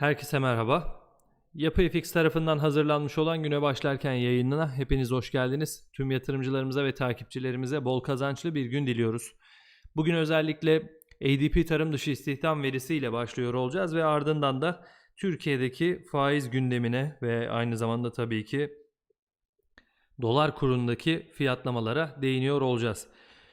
Herkese merhaba. Yapı FX tarafından hazırlanmış olan güne başlarken yayınına hepiniz hoş geldiniz. Tüm yatırımcılarımıza ve takipçilerimize bol kazançlı bir gün diliyoruz. Bugün özellikle ADP tarım dışı istihdam verisiyle başlıyor olacağız ve ardından da Türkiye'deki faiz gündemine ve aynı zamanda tabii ki dolar kurundaki fiyatlamalara değiniyor olacağız.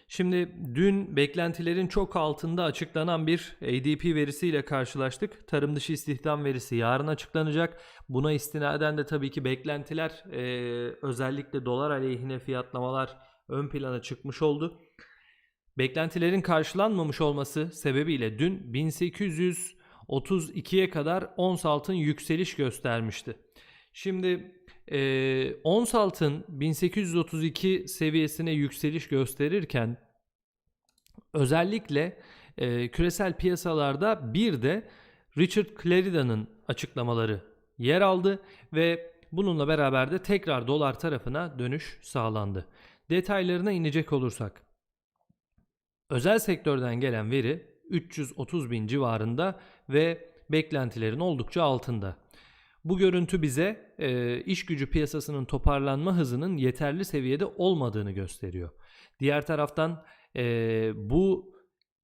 Şimdi dün beklentilerin çok altında açıklanan bir ADP verisiyle karşılaştık. Tarım dışı istihdam verisi yarın açıklanacak. Buna istinaden de tabii ki beklentiler e, özellikle dolar aleyhine fiyatlamalar ön plana çıkmış oldu. Beklentilerin karşılanmamış olması sebebiyle dün 1832'ye kadar ons altın yükseliş göstermişti. Şimdi e, ons altın 1832 seviyesine yükseliş gösterirken özellikle e, küresel piyasalarda bir de Richard Clarida'nın açıklamaları yer aldı ve bununla beraber de tekrar dolar tarafına dönüş sağlandı. Detaylarına inecek olursak özel sektörden gelen veri 330 bin civarında ve beklentilerin oldukça altında. Bu görüntü bize e, iş gücü piyasasının toparlanma hızının yeterli seviyede olmadığını gösteriyor. Diğer taraftan e, bu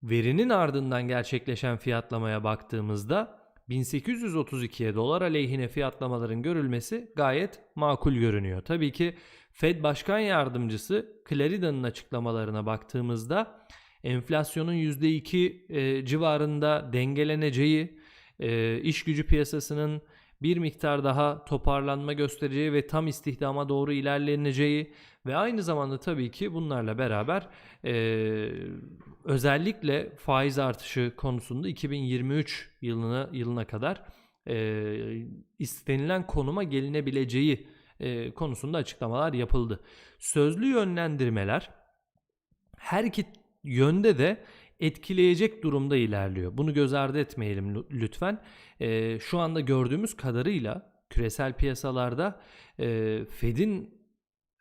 verinin ardından gerçekleşen fiyatlamaya baktığımızda 1832'ye dolar aleyhine fiyatlamaların görülmesi gayet makul görünüyor. Tabii ki Fed Başkan Yardımcısı Clarida'nın açıklamalarına baktığımızda enflasyonun %2 e, civarında dengeleneceği, e, iş gücü piyasasının bir miktar daha toparlanma göstereceği ve tam istihdama doğru ilerleneceği ve aynı zamanda tabii ki bunlarla beraber e, özellikle faiz artışı konusunda 2023 yılına yılına kadar e, istenilen konuma gelinebileceği e, konusunda açıklamalar yapıldı. Sözlü yönlendirmeler her iki yönde de etkileyecek durumda ilerliyor. Bunu göz ardı etmeyelim lütfen. E, şu anda gördüğümüz kadarıyla küresel piyasalarda e, Fed'in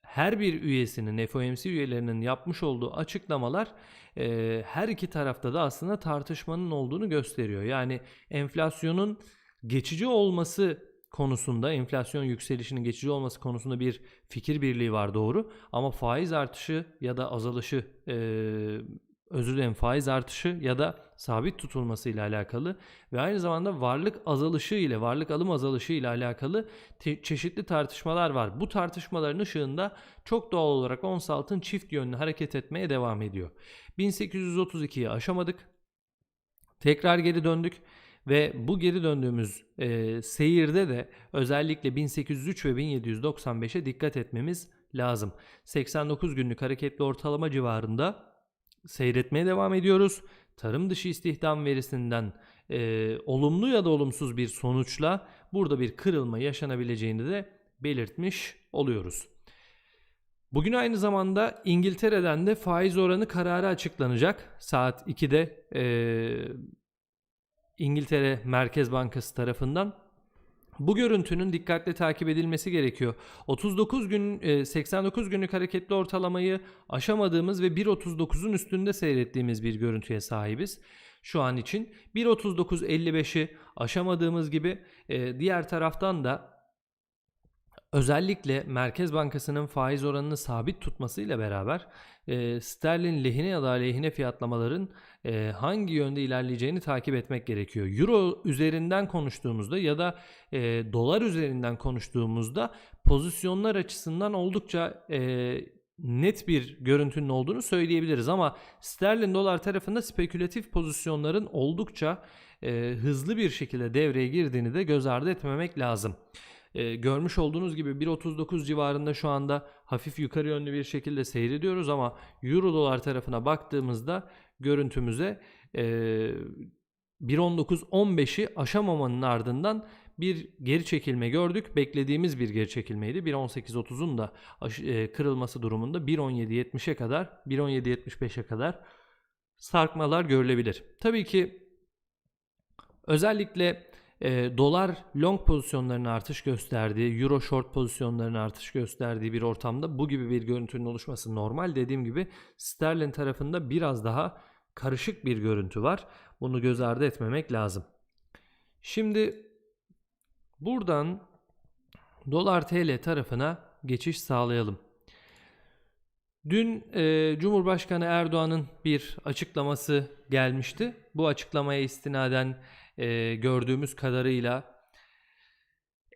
her bir üyesinin, FOMC üyelerinin yapmış olduğu açıklamalar e, her iki tarafta da aslında tartışmanın olduğunu gösteriyor. Yani enflasyonun geçici olması konusunda enflasyon yükselişinin geçici olması konusunda bir fikir birliği var doğru ama faiz artışı ya da azalışı e, özür dilerim faiz artışı ya da sabit tutulması ile alakalı ve aynı zamanda varlık azalışı ile varlık alım azalışı ile alakalı çeşitli tartışmalar var. Bu tartışmaların ışığında çok doğal olarak ons altın çift yönlü hareket etmeye devam ediyor. 1832'yi aşamadık. Tekrar geri döndük ve bu geri döndüğümüz e, seyirde de özellikle 1803 ve 1795'e dikkat etmemiz lazım. 89 günlük hareketli ortalama civarında seyretmeye devam ediyoruz. Tarım dışı istihdam verisinden e, olumlu ya da olumsuz bir sonuçla burada bir kırılma yaşanabileceğini de belirtmiş oluyoruz. Bugün aynı zamanda İngiltere'den de faiz oranı kararı açıklanacak. Saat 2'de e, İngiltere Merkez Bankası tarafından. Bu görüntünün dikkatle takip edilmesi gerekiyor. 39 gün 89 e, günlük hareketli ortalamayı aşamadığımız ve 1.39'un üstünde seyrettiğimiz bir görüntüye sahibiz. Şu an için 1.39.55'i aşamadığımız gibi e, diğer taraftan da Özellikle Merkez Bankası'nın faiz oranını sabit tutmasıyla beraber e, sterlin lehine ya da aleyhine fiyatlamaların e, hangi yönde ilerleyeceğini takip etmek gerekiyor. Euro üzerinden konuştuğumuzda ya da e, dolar üzerinden konuştuğumuzda pozisyonlar açısından oldukça e, net bir görüntünün olduğunu söyleyebiliriz ama sterlin dolar tarafında spekülatif pozisyonların oldukça e, hızlı bir şekilde devreye girdiğini de göz ardı etmemek lazım. E, görmüş olduğunuz gibi 1.39 civarında şu anda hafif yukarı yönlü bir şekilde seyrediyoruz ama Euro dolar tarafına baktığımızda görüntümüze e, 1.19-15'i aşamamanın ardından bir geri çekilme gördük. Beklediğimiz bir geri çekilmeydi. 1.18.30'un da kırılması durumunda 1.17.70'e kadar, 1.17.75'e kadar sarkmalar görülebilir. Tabii ki özellikle e, dolar long pozisyonlarının artış gösterdiği, euro short pozisyonlarının artış gösterdiği bir ortamda bu gibi bir görüntünün oluşması normal. Dediğim gibi sterlin tarafında biraz daha karışık bir görüntü var. Bunu göz ardı etmemek lazım. Şimdi Buradan dolar TL tarafına geçiş sağlayalım. Dün e, Cumhurbaşkanı Erdoğan'ın bir açıklaması gelmişti. Bu açıklamaya istinaden e, gördüğümüz kadarıyla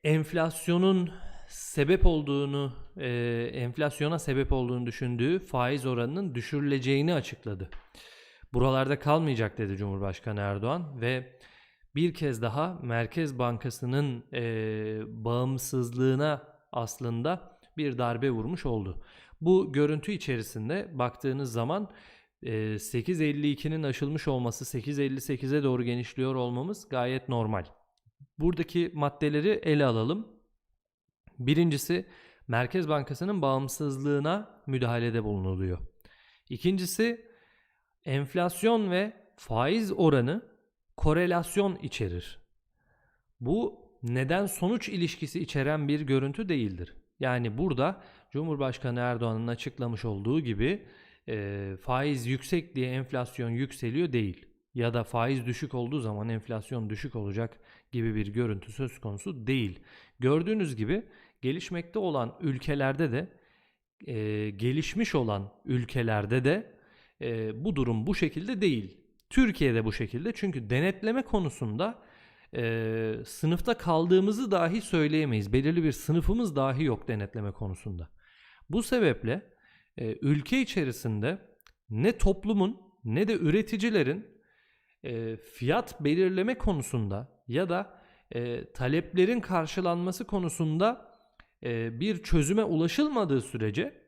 enflasyonun sebep olduğunu, e, enflasyona sebep olduğunu düşündüğü faiz oranının düşürüleceğini açıkladı. Buralarda kalmayacak dedi Cumhurbaşkanı Erdoğan ve bir kez daha Merkez Bankası'nın e, bağımsızlığına aslında bir darbe vurmuş oldu. Bu görüntü içerisinde baktığınız zaman 8.52'nin aşılmış olması 8.58'e doğru genişliyor olmamız gayet normal. Buradaki maddeleri ele alalım. Birincisi Merkez Bankası'nın bağımsızlığına müdahalede bulunuluyor. İkincisi enflasyon ve faiz oranı korelasyon içerir. Bu neden sonuç ilişkisi içeren bir görüntü değildir. Yani burada Cumhurbaşkanı Erdoğan'ın açıklamış olduğu gibi e, faiz yüksek diye enflasyon yükseliyor değil. Ya da faiz düşük olduğu zaman enflasyon düşük olacak gibi bir görüntü söz konusu değil. Gördüğünüz gibi gelişmekte olan ülkelerde de e, gelişmiş olan ülkelerde de e, bu durum bu şekilde değil. Türkiye'de bu şekilde çünkü denetleme konusunda e, sınıfta kaldığımızı dahi söyleyemeyiz. Belirli bir sınıfımız dahi yok denetleme konusunda. Bu sebeple e, ülke içerisinde ne toplumun ne de üreticilerin e, fiyat belirleme konusunda ya da e, taleplerin karşılanması konusunda e, bir çözüme ulaşılmadığı sürece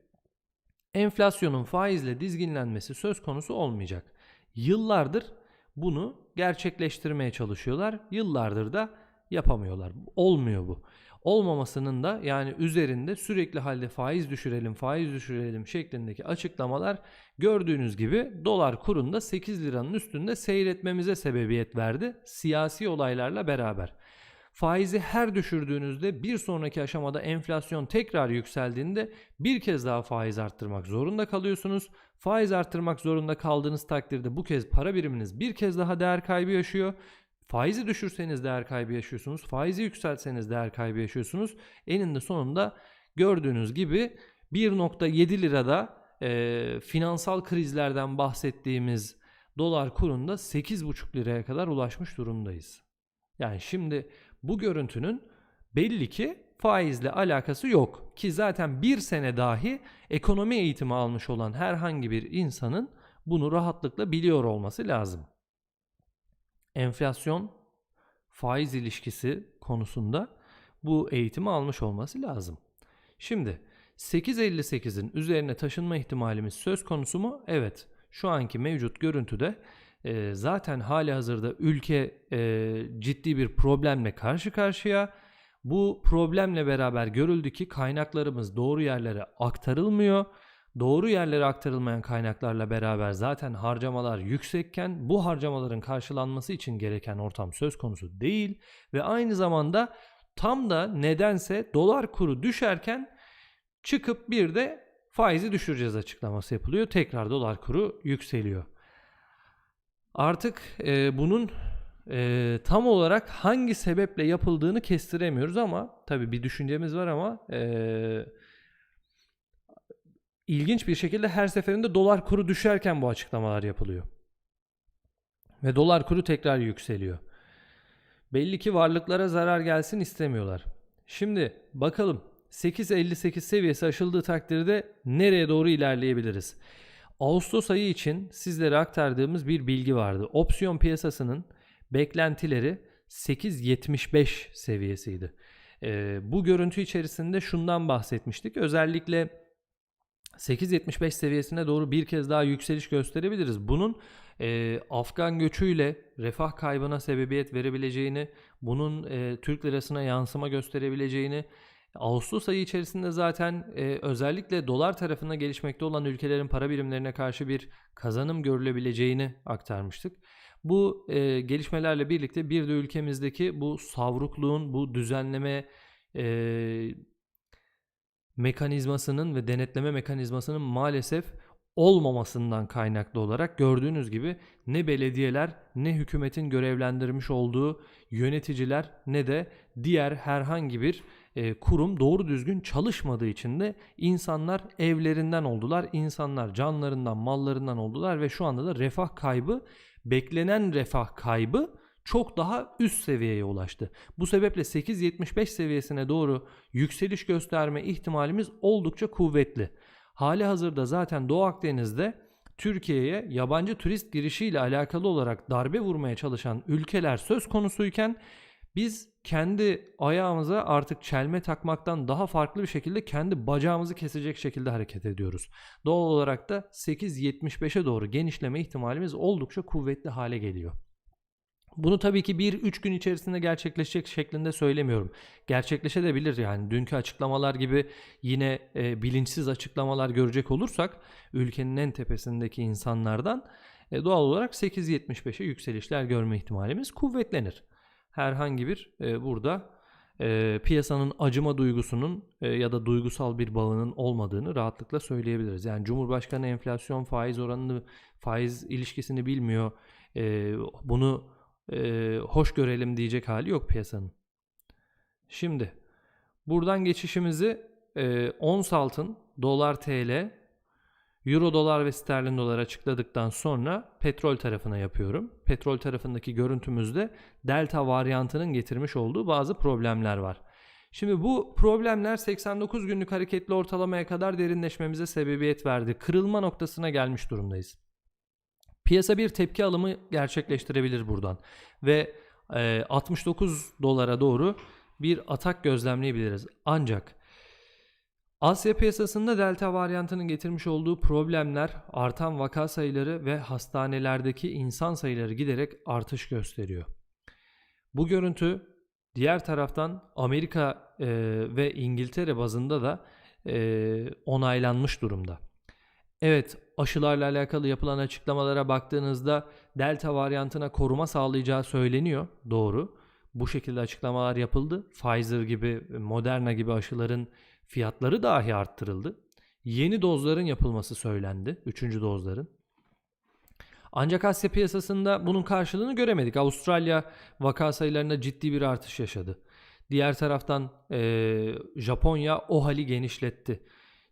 enflasyonun faizle dizginlenmesi söz konusu olmayacak. Yıllardır bunu gerçekleştirmeye çalışıyorlar. Yıllardır da yapamıyorlar. Olmuyor bu. Olmamasının da yani üzerinde sürekli halde faiz düşürelim, faiz düşürelim şeklindeki açıklamalar gördüğünüz gibi dolar kurunda 8 liranın üstünde seyretmemize sebebiyet verdi siyasi olaylarla beraber. Faizi her düşürdüğünüzde bir sonraki aşamada enflasyon tekrar yükseldiğinde bir kez daha faiz arttırmak zorunda kalıyorsunuz. Faiz arttırmak zorunda kaldığınız takdirde bu kez para biriminiz bir kez daha değer kaybı yaşıyor. Faizi düşürseniz değer kaybı yaşıyorsunuz. Faizi yükseltseniz değer kaybı yaşıyorsunuz. Eninde sonunda gördüğünüz gibi 1.7 lirada e, finansal krizlerden bahsettiğimiz dolar kurunda 8.5 liraya kadar ulaşmış durumdayız. Yani şimdi bu görüntünün belli ki faizle alakası yok. Ki zaten bir sene dahi ekonomi eğitimi almış olan herhangi bir insanın bunu rahatlıkla biliyor olması lazım. Enflasyon faiz ilişkisi konusunda bu eğitimi almış olması lazım. Şimdi 8.58'in üzerine taşınma ihtimalimiz söz konusu mu? Evet. Şu anki mevcut görüntüde e, zaten hali hazırda ülke e, ciddi bir problemle karşı karşıya. Bu problemle beraber görüldü ki kaynaklarımız doğru yerlere aktarılmıyor. Doğru yerlere aktarılmayan kaynaklarla beraber zaten harcamalar yüksekken bu harcamaların karşılanması için gereken ortam söz konusu değil ve aynı zamanda tam da nedense dolar kuru düşerken çıkıp bir de faizi düşüreceğiz açıklaması yapılıyor. Tekrar dolar kuru yükseliyor. Artık e, bunun e, tam olarak hangi sebeple yapıldığını kestiremiyoruz ama tabii bir düşüncemiz var ama e, ilginç bir şekilde her seferinde dolar kuru düşerken bu açıklamalar yapılıyor. Ve dolar kuru tekrar yükseliyor. Belli ki varlıklara zarar gelsin istemiyorlar. Şimdi bakalım 8.58 seviyesi aşıldığı takdirde nereye doğru ilerleyebiliriz? Ağustos ayı için sizlere aktardığımız bir bilgi vardı. Opsiyon piyasasının beklentileri 8.75 seviyesiydi. Ee, bu görüntü içerisinde şundan bahsetmiştik. Özellikle 8.75 seviyesine doğru bir kez daha yükseliş gösterebiliriz. Bunun e, Afgan göçüyle refah kaybına sebebiyet verebileceğini, bunun e, Türk lirasına yansıma gösterebileceğini, Ağustos ayı içerisinde zaten e, özellikle dolar tarafında gelişmekte olan ülkelerin para birimlerine karşı bir kazanım görülebileceğini aktarmıştık. Bu e, gelişmelerle birlikte bir de ülkemizdeki bu savrukluğun, bu düzenleme e, mekanizmasının ve denetleme mekanizmasının maalesef olmamasından kaynaklı olarak gördüğünüz gibi ne belediyeler ne hükümetin görevlendirmiş olduğu yöneticiler ne de diğer herhangi bir e, kurum doğru düzgün çalışmadığı için de insanlar evlerinden oldular. insanlar canlarından, mallarından oldular ve şu anda da refah kaybı, beklenen refah kaybı çok daha üst seviyeye ulaştı. Bu sebeple 8.75 seviyesine doğru yükseliş gösterme ihtimalimiz oldukça kuvvetli. Hali hazırda zaten Doğu Akdeniz'de Türkiye'ye yabancı turist girişiyle alakalı olarak darbe vurmaya çalışan ülkeler söz konusuyken biz kendi ayağımıza artık çelme takmaktan daha farklı bir şekilde kendi bacağımızı kesecek şekilde hareket ediyoruz. Doğal olarak da 8.75'e doğru genişleme ihtimalimiz oldukça kuvvetli hale geliyor. Bunu tabii ki 1-3 gün içerisinde gerçekleşecek şeklinde söylemiyorum. Gerçekleşebilir yani dünkü açıklamalar gibi yine e, bilinçsiz açıklamalar görecek olursak ülkenin en tepesindeki insanlardan e, doğal olarak 8.75'e yükselişler görme ihtimalimiz kuvvetlenir. Herhangi bir e, burada e, piyasanın acıma duygusunun e, ya da duygusal bir bağının olmadığını rahatlıkla söyleyebiliriz. Yani Cumhurbaşkanı enflasyon faiz oranını faiz ilişkisini bilmiyor. E, bunu e, hoş görelim diyecek hali yok piyasanın. Şimdi buradan geçişimizi e, ons altın, dolar TL, euro dolar ve sterlin dolar açıkladıktan sonra petrol tarafına yapıyorum. Petrol tarafındaki görüntümüzde delta varyantının getirmiş olduğu bazı problemler var. Şimdi bu problemler 89 günlük hareketli ortalamaya kadar derinleşmemize sebebiyet verdi. Kırılma noktasına gelmiş durumdayız. Piyasa bir tepki alımı gerçekleştirebilir buradan ve e, 69 dolara doğru bir atak gözlemleyebiliriz. Ancak Asya piyasasında delta varyantının getirmiş olduğu problemler artan vaka sayıları ve hastanelerdeki insan sayıları giderek artış gösteriyor. Bu görüntü diğer taraftan Amerika e, ve İngiltere bazında da e, onaylanmış durumda. Evet aşılarla alakalı yapılan açıklamalara baktığınızda delta varyantına koruma sağlayacağı söyleniyor. Doğru. Bu şekilde açıklamalar yapıldı. Pfizer gibi, Moderna gibi aşıların fiyatları dahi arttırıldı. Yeni dozların yapılması söylendi. Üçüncü dozların. Ancak Asya piyasasında bunun karşılığını göremedik. Avustralya vaka sayılarında ciddi bir artış yaşadı. Diğer taraftan e, Japonya o hali genişletti.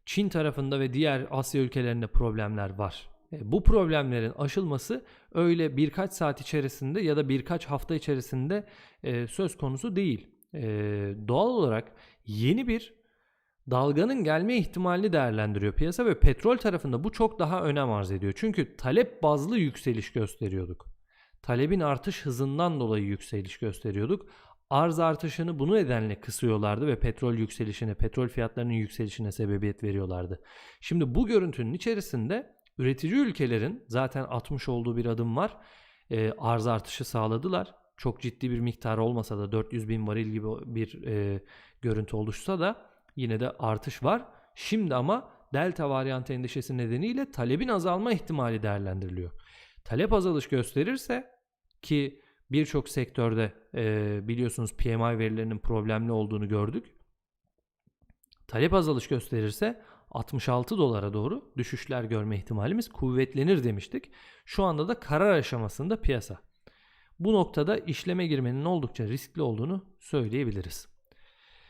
Çin tarafında ve diğer Asya ülkelerinde problemler var. E, bu problemlerin aşılması öyle birkaç saat içerisinde ya da birkaç hafta içerisinde e, söz konusu değil. E, doğal olarak yeni bir dalganın gelme ihtimalini değerlendiriyor piyasa ve petrol tarafında bu çok daha önem arz ediyor. Çünkü talep bazlı yükseliş gösteriyorduk. Talebin artış hızından dolayı yükseliş gösteriyorduk arz artışını bunu nedenle kısıyorlardı ve petrol yükselişine, petrol fiyatlarının yükselişine sebebiyet veriyorlardı. Şimdi bu görüntünün içerisinde üretici ülkelerin zaten atmış olduğu bir adım var. E, arz artışı sağladılar. Çok ciddi bir miktar olmasa da 400 bin varil gibi bir e, görüntü oluşsa da yine de artış var. Şimdi ama delta varyantı endişesi nedeniyle talebin azalma ihtimali değerlendiriliyor. Talep azalış gösterirse ki birçok sektörde e, biliyorsunuz PMI verilerinin problemli olduğunu gördük. Talep azalış gösterirse 66 dolara doğru düşüşler görme ihtimalimiz kuvvetlenir demiştik. Şu anda da karar aşamasında piyasa. Bu noktada işleme girmenin oldukça riskli olduğunu söyleyebiliriz.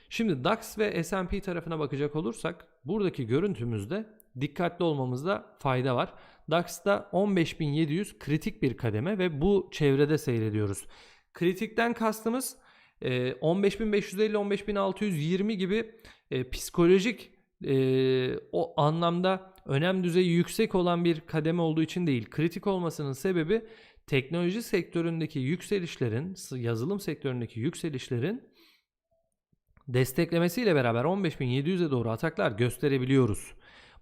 Şimdi DAX ve S&P tarafına bakacak olursak buradaki görüntümüzde dikkatli olmamızda fayda var. DAX'ta 15.700 kritik bir kademe ve bu çevrede seyrediyoruz. Kritikten kastımız 15.550-15.620 e, gibi e, psikolojik e, o anlamda önem düzeyi yüksek olan bir kademe olduğu için değil. Kritik olmasının sebebi teknoloji sektöründeki yükselişlerin, yazılım sektöründeki yükselişlerin desteklemesiyle beraber 15.700'e doğru ataklar gösterebiliyoruz.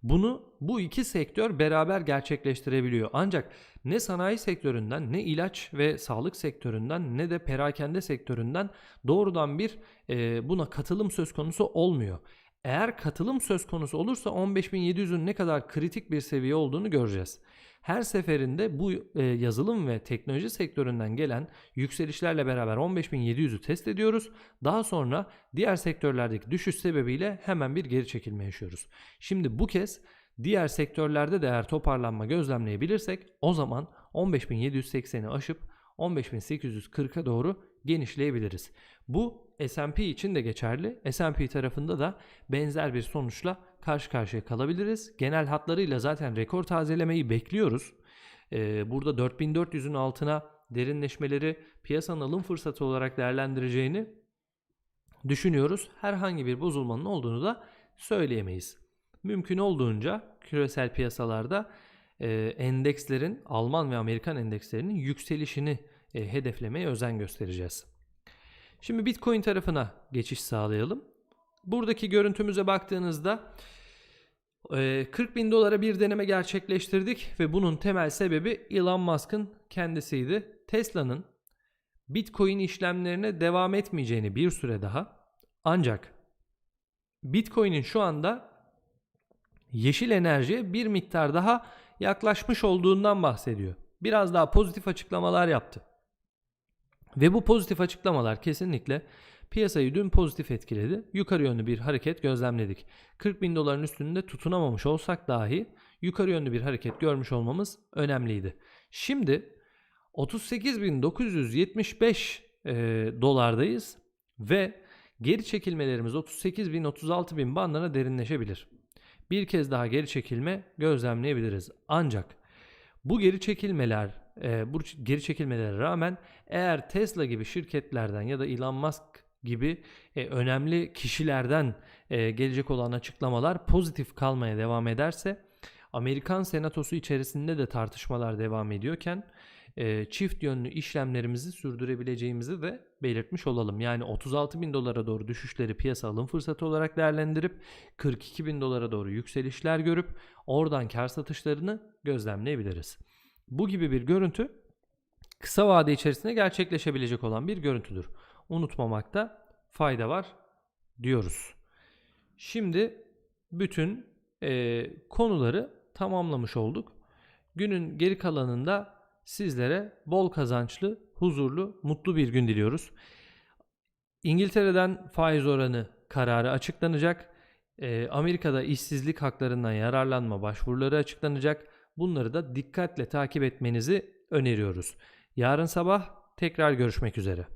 Bunu bu iki sektör beraber gerçekleştirebiliyor. Ancak ne sanayi sektöründen ne ilaç ve sağlık sektöründen ne de perakende sektöründen doğrudan bir e, buna katılım söz konusu olmuyor. Eğer katılım söz konusu olursa 15.700'ün ne kadar kritik bir seviye olduğunu göreceğiz. Her seferinde bu e, yazılım ve teknoloji sektöründen gelen yükselişlerle beraber 15.700'ü test ediyoruz. Daha sonra diğer sektörlerdeki düşüş sebebiyle hemen bir geri çekilme yaşıyoruz. Şimdi bu kez Diğer sektörlerde de eğer toparlanma gözlemleyebilirsek o zaman 15.780'i aşıp 15.840'a doğru genişleyebiliriz. Bu S&P için de geçerli. S&P tarafında da benzer bir sonuçla karşı karşıya kalabiliriz. Genel hatlarıyla zaten rekor tazelemeyi bekliyoruz. Ee, burada 4400'ün altına derinleşmeleri piyasanın alım fırsatı olarak değerlendireceğini düşünüyoruz. Herhangi bir bozulmanın olduğunu da söyleyemeyiz. Mümkün olduğunca küresel piyasalarda e, endekslerin Alman ve Amerikan endekslerinin yükselişini e, hedeflemeye özen göstereceğiz. Şimdi Bitcoin tarafına geçiş sağlayalım. Buradaki görüntümüze baktığınızda e, 40 bin dolara bir deneme gerçekleştirdik ve bunun temel sebebi Elon Musk'ın kendisiydi. Tesla'nın Bitcoin işlemlerine devam etmeyeceğini bir süre daha ancak Bitcoin'in şu anda yeşil enerjiye bir miktar daha yaklaşmış olduğundan bahsediyor. Biraz daha pozitif açıklamalar yaptı. Ve bu pozitif açıklamalar kesinlikle piyasayı dün pozitif etkiledi. Yukarı yönlü bir hareket gözlemledik. 40 bin doların üstünde tutunamamış olsak dahi yukarı yönlü bir hareket görmüş olmamız önemliydi. Şimdi 38.975 e, dolardayız ve geri çekilmelerimiz 38.000-36.000 bandına derinleşebilir. Bir kez daha geri çekilme gözlemleyebiliriz. Ancak bu geri çekilmeler e, bu geri çekilmelere rağmen eğer Tesla gibi şirketlerden ya da Elon Musk gibi e, önemli kişilerden e, gelecek olan açıklamalar pozitif kalmaya devam ederse Amerikan Senatosu içerisinde de tartışmalar devam ediyorken e, çift yönlü işlemlerimizi sürdürebileceğimizi de belirtmiş olalım. Yani 36 bin dolara doğru düşüşleri piyasa alım fırsatı olarak değerlendirip 42 bin dolara doğru yükselişler görüp oradan kar satışlarını gözlemleyebiliriz. Bu gibi bir görüntü kısa vade içerisinde gerçekleşebilecek olan bir görüntüdür. Unutmamakta fayda var diyoruz. Şimdi bütün e, konuları tamamlamış olduk. Günün geri kalanında sizlere bol kazançlı, huzurlu, mutlu bir gün diliyoruz. İngiltere'den faiz oranı kararı açıklanacak. E, Amerika'da işsizlik haklarından yararlanma başvuruları açıklanacak. Bunları da dikkatle takip etmenizi öneriyoruz. Yarın sabah tekrar görüşmek üzere.